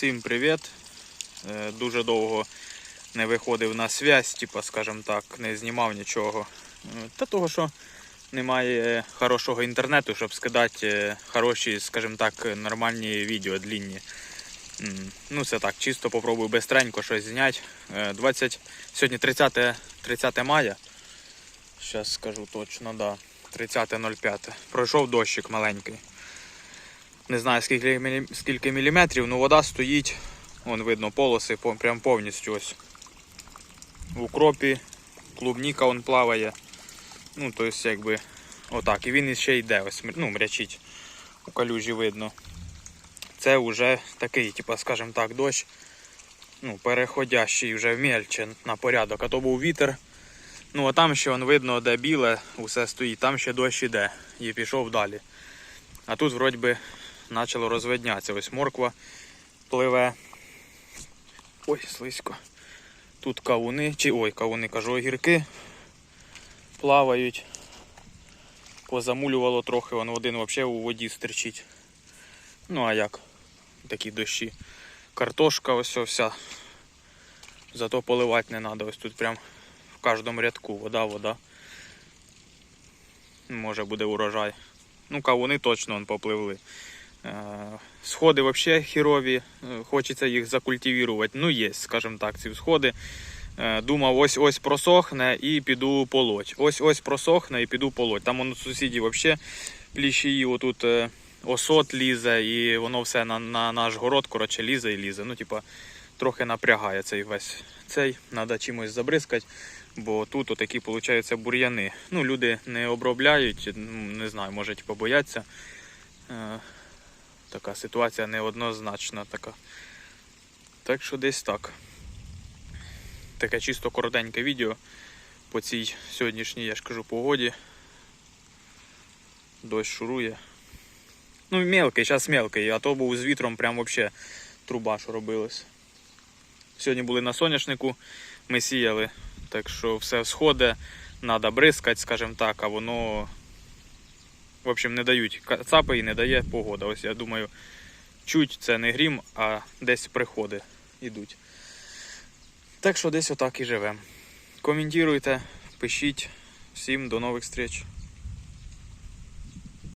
Всім привіт. Е, Дуже довго не виходив на связь, типа, скажімо так, не знімав нічого. Е, Та того, що немає хорошого інтернету, щоб скидати е, хороші, скажімо так, нормальні відео длінні. Ну, це так, чисто попробую бистренько щось зняти. Е, 20, сьогодні 30, 30 мая. Зараз скажу точно, да. 30.05. Пройшов дощик маленький. Не знаю скільки, скільки міліметрів, ну вода стоїть. Вон видно полоси по- прям повністю ось. В укропі, клубніка он плаває. Ну, то есть, якби отак. І він іще йде, ось, ну, мрячить. У калюжі видно. Це вже такий, типа, скажімо так, дощ. Ну, переходящий вже в мельче на порядок. А то був вітер. Ну, а там ще он видно, де біле, усе стоїть, там ще дощ іде. І пішов далі. А тут вроді би почало розвиднятися. Ось морква пливе. Ой, слизько. Тут кавуни, чи ой, кавуни, кажу, огірки плавають. Позамулювало трохи, вон один взагалі у воді стерчить. Ну а як? Такі дощі. Картошка ось вся. Зато поливати не треба. Ось тут прям в кожному рядку вода, вода. Може буде урожай. Ну, кавуни точно он попливли. Е, Сходи взагалі хірові, е, хочеться їх закультивувати. Ну, є, скажімо так, ці сходи. Е, Думав, ось ось просохне і піду полоть. Ось ось просохне і піду полоть. Там воно сусідів взагалі пліщії, отут осот лізе, і воно все на, на наш город коротше, лізе і лізе. Ну, типа, трохи напрягає цей весь цей. Треба чимось забризкати, бо тут отакі, виходить, бур'яни. Ну, люди не обробляють, не знаю, може, типа, бояться. Така ситуація неоднозначна така. Так що десь так. Таке чисто коротеньке відео по цій сьогоднішній, я ж кажу, погоді. Дощ шурує. Ну, мелкий, зараз мелкий, а то був з вітром прям взагалі труба, що робилась. Сьогодні були на соняшнику, ми сіяли, так що все сходить, треба бризкати, скажімо так, а воно в общем, не дають цапи і не дає погода. Ось я думаю, чуть це не грім, а десь приходи йдуть. Так що десь отак і живемо. Коментуйте, пишіть. Всім до нових зустріч.